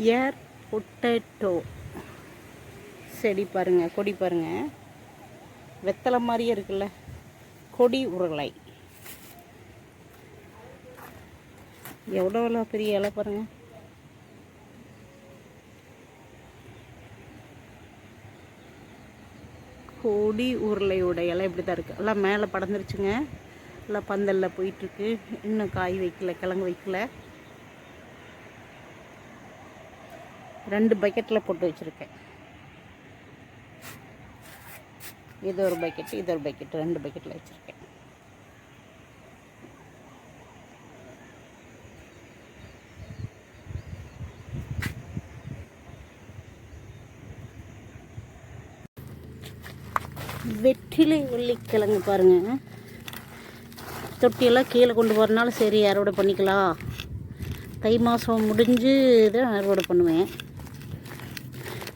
ஏர் potato செடி பாருங்க கொடி பாருங்கள் வெத்தலை மாதிரியே இருக்குல்ல. கொடி உருளை. எவ்வளோ எவ்வளோ பெரிய இலை பாருங்கள் கொடி உருளையோட இலை இப்படி தான் இருக்குது எல்லாம் மேலே படந்துருச்சுங்க எல்லாம் பந்தலில் போயிட்டுருக்கு. இன்னும் காய் வைக்கல கிழங்கு வைக்கல. ரெண்டு பக்கெட்டில் போட்டு வச்சுருக்கேன். இது ஒரு பக்கெட்டு இது ஒரு பக்கெட்டு ரெண்டு பக்கெட்டில் வச்சுருக்கேன். வெற்றிலை வெள்ளிக்கிழங்கு பாருங்க. தொட்டியெல்லாம் கீழே கொண்டு போகிறனால சரி அறுவடை பண்ணிக்கலாம். தை மாதம் முடிஞ்சு தான் அறுவடை பண்ணுவேன்.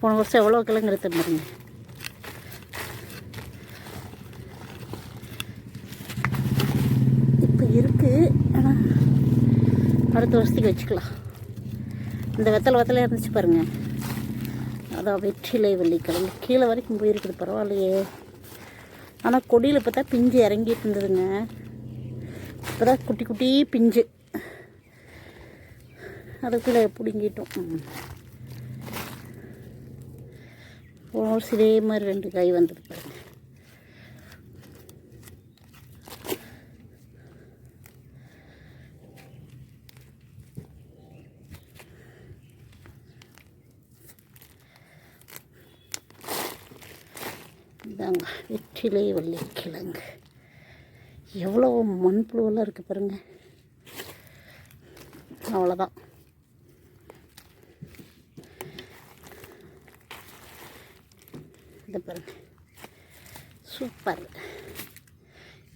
போன வருஷம் எவ்வளோ கிழங்கு எடுத்து பாருங்க. இப்போ இருக்குது ஆனால் அடுத்த வருஷத்துக்கு வச்சுக்கலாம். இந்த வெத்தலை வெத்தலை இருந்துச்சு பாருங்க. அதான் வெற்றிலை வெள்ளிக்கிழங்கு. கீழே வரைக்கும் போயிருக்குது பரவாயில்லையே. ஆனால் கொடியில் பார்த்தா பிஞ்சு இறங்கிட்டு இருந்ததுங்க. இப்போ தான் குட்டி குட்டி பிஞ்சு. அதுக்குள்ளே பிடுங்கிட்டோம் ம். போன வருஷம் இதே மாதிரி ரெண்டு காய் வந்தது பாருங்க. இதாங்க வெற்றிலை வெள்ளிக்கிழங்கு. எவ்வளோ மண்புழுவெல்லாம் இருக்குது பாருங்க. அவ்வளோதான் இதை பாருங்க. சூப்பர்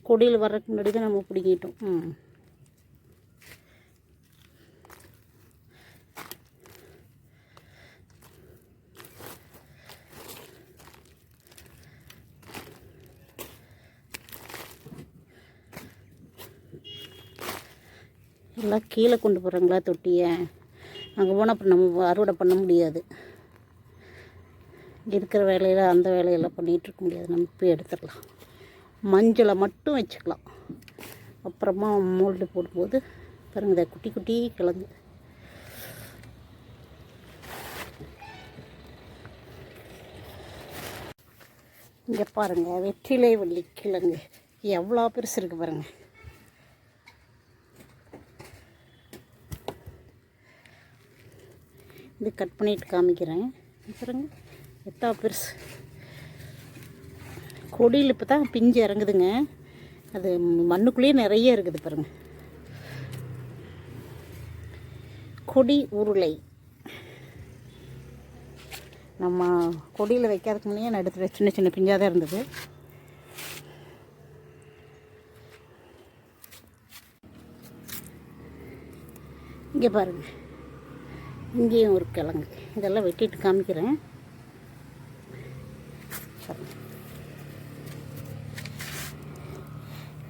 கொடியில் வர்றதுக்கு முன்னாடி தான் நம்ம பிடிக்கிட்டோம் ம். எல்லாம் கீழே கொண்டு போகிறாங்களா தொட்டியை. அங்கே போனால் அப்புறம் நம்ம அறுவடை பண்ண முடியாது. இருக்கிற வேலையில் அந்த வேலையெல்லாம் பண்ணிகிட்டு இருக்க முடியாது. நம்ம போய் எடுத்துடலாம். மஞ்சளை மட்டும் வச்சுக்கலாம். அப்புறமா மோல்டு போடும்போது பாருங்க இதை குட்டி குட்டி கிழங்கு. இங்கே பாருங்கள் வெற்றிலை வள்ளி கிழங்கு. எவ்வளோ பெருசு இருக்குது பாருங்கள் இது கட் பண்ணிட்டு காமிக்கிறேன். பாருங்கள் எத்தா பெருசு கொடியில் இப்போ தான் பிஞ்சு இறங்குதுங்க. அது மண்ணுக்குள்ளேயே நிறைய இருக்குது பாருங்க. கொடி உருளை. நம்ம கொடியில் வைக்காதுக்கு முன்னே நான் எடுத்து சின்ன சின்ன பிஞ்சாக தான் இருந்தது. இங்கே பாருங்கள் இங்கேயும் ஒரு கிழங்கு. இதெல்லாம் வெட்டிட்டு காமிக்கிறேன் பாருங்க.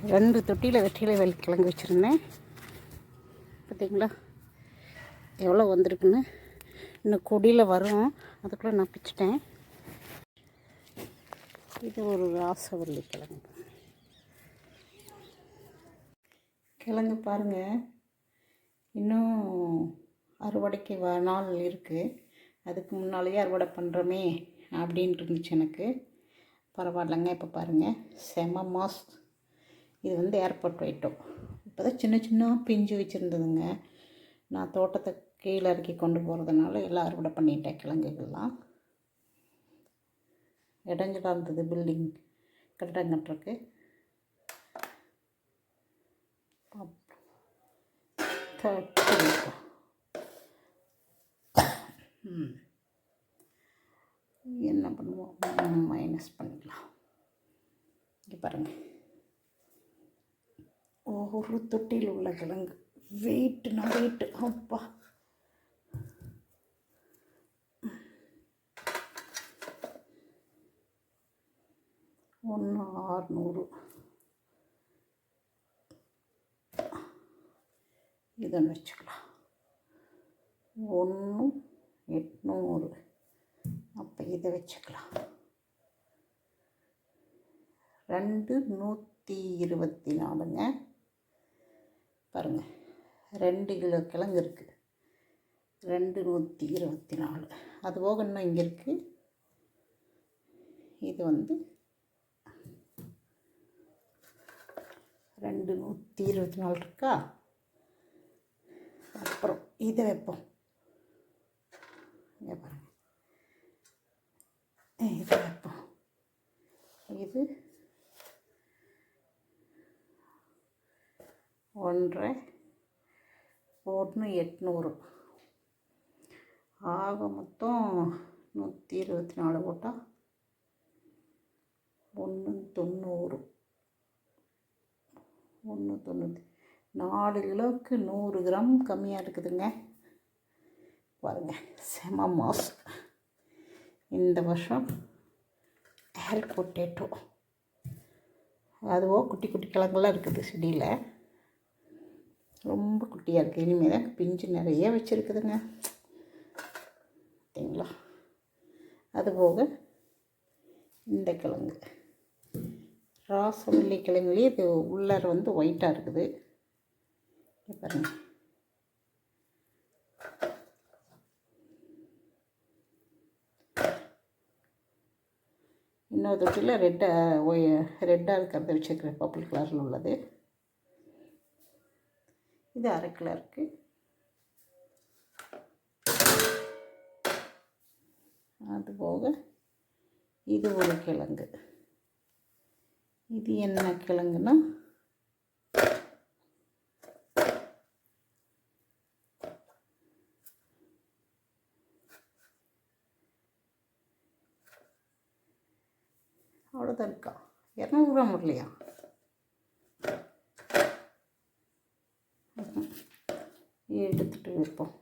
ரெண்டு தொட்டியில் வெற்றிலை வெள்ளி கிழங்கு வச்சுருந்தேன். பார்த்திங்களா எவ்வளோ வந்திருக்குன்னு? இன்னும் கொடியில் வரும். அதுக்குள்ளே நான் பிச்சிட்டேன். இது ஒரு ராசவல்லி கிழங்கு. கிழங்கு பாருங்கள் இன்னும் அறுவடைக்கு வ நாள் இருக்குது அதுக்கு முன்னாலேயே அறுவடை பண்ணுறோமே அப்படின்ட்டு இருந்துச்சு எனக்கு. பரவாயில்லைங்க இப்போ பாருங்கள் செம மாஸ் இது வந்து ஏர்போர்ட் வைட்டோம் இப்போ தான் சின்ன சின்ன பிஞ்சு வச்சுருந்ததுங்க. நான் தோட்டத்தை கீழே இறக்கி கொண்டு போகிறதுனால எல்லாம் அறுவடை பண்ணிட்டேன் கிழங்குகள்லாம். இடைஞ்சலாக இருந்தது பில்டிங் கட்டிடம் கட்டுறக்கு என்ன பண்ணுவோம்? மைனஸ் பண்ணிக்கலாம். இங்கே பாருங்கள் ஒரு தொட்டியில் உள்ள கிழங்கு வெயிட்னா வெயிட்டு அப்பா. ஒன்று ஆறுநூறு. இதொன்று வச்சுக்கலாம். ஒன்று எட்நூறு. அப்போ இதை வச்சுக்கலாம். ரெண்டு நூற்றி இருபத்தி நாலுங்க. பாருங்கள் ரெண்டு கிலோ கிழங்கு இருக்குது ரெண்டு நூற்றி இருபத்தி நாலு. அது போக இன்னும் இங்கே இருக்குது இது வந்து ரெண்டு நூற்றி இருபத்தி நாலு இருக்கா? அப்புறம் இதை வைப்போம். இங்கே பாருங்கள் இதை வைப்போம். இது ஒன்றரை ஒன்று எட்நூறு. ஆக மொத்தம் நூற்றி இருபத்தி நாலு போட்டால் ஒன்று தொண்ணூறு. ஒன்று தொண்ணூற்றி நாலு கிலோவுக்கு நூறு கிராம் கம்மியாக இருக்குதுங்க. பாருங்க செம மாஸ். இந்த வருஷம் ஏர் பொட்டேட்டோ அதுவோ குட்டி குட்டி கிழங்கெல்லாம் இருக்குது செடியில். ரொம்ப குட்டியாக இருக்குது இனிமேல் தான் பிஞ்சு நிறைய வச்சுருக்குதுங்க. பார்த்தீங்களா அதுபோக இந்த கிழங்கு. ராசவல்லி கிழங்குலேயே இது உள்ளார வந்து ஒயிட்டாக இருக்குது. பாருங்கள் பாருங்க. இன்னொரு தொட்டியில் ரெட்டாக ஒய் ரெட்டாக இருக்கிறத வச்சுருக்கிறேன் பர்பிள் கலரில் உள்ளது. இது அரை கிலோ இருக்குது அது போக இது ஒரு கிழங்கு. இது என்ன கிழங்குன்னா? அவ்வளோதான் இருக்கா. இரநூறு கிராம் எடுத்துட்டு வைப்போம்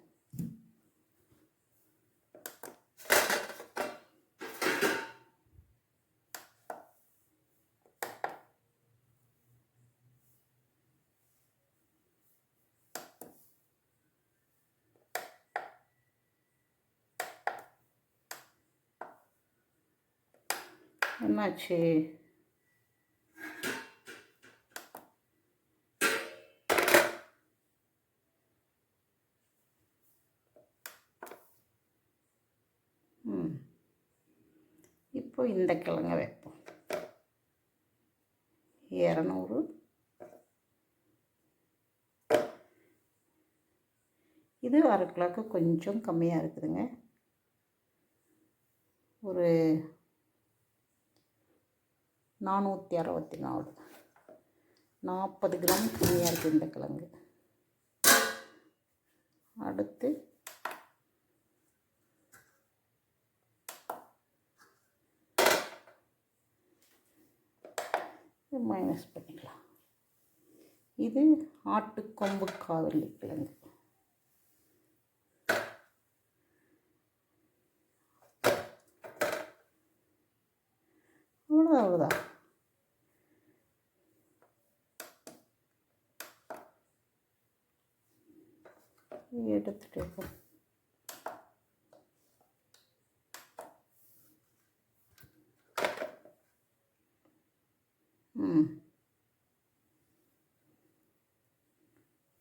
என்னாச்சு உருளைக்கிழங்க கிழங்க வைப்போம் இரநூறு இது அரை கிலோக்கு கொஞ்சம் கம்மியாக இருக்குதுங்க ஒரு நானூற்றி அறுபத்தி நாலு நாற்பது கிராம் கம்மியாக இருக்குது இந்த கிழங்கு அடுத்து மைனஸ் பண்ணிக்கலாம். இது ஆட்டுக்கொம்பு காதலி கிழங்கு அவ்வளோதான் அவ்வளோதான் இருக்கோம்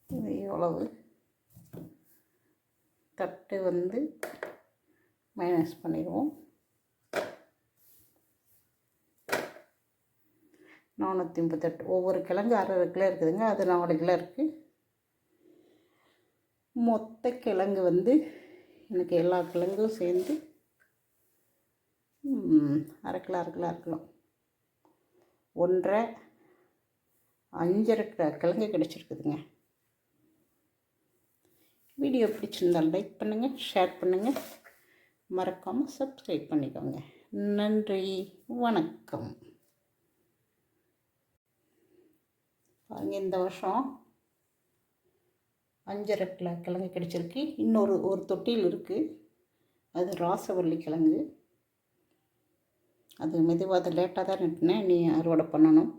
இது எவ்வளவு தட்டு வந்து மைனஸ் பண்ணிடுவோம். நானூற்றி முப்பத்தெட்டு ஒவ்வொரு கிழங்கு அரை அரை கிலோ இருக்குதுங்க. அது நாலு கிலோ இருக்குது மொத்த கிழங்கு வந்து எனக்கு எல்லா கிழங்கும் சேர்ந்து அரை கிலோ அரை கிலோ இருக்கலாம். ஒன்றரை அஞ்சரை கிழங்கு கிடச்சிருக்குதுங்க. வீடியோ பிடிச்சிருந்தால் லைக் பண்ணுங்கள் ஷேர் பண்ணுங்கள் மறக்காமல் சப்ஸ்கிரைப் பண்ணிக்கோங்க. நன்றி வணக்கம். பாருங்க இந்த வருஷம் அஞ்சரை கிழ கிழங்கு கிடச்சிருக்கு. இன்னொரு ஒரு தொட்டியில் இருக்குது அது ராசவல்லி கிழங்கு. அது மெதுவாக அது லேட்டாக தான் நட்டினேன் நீ அறுவடை பண்ணணும்.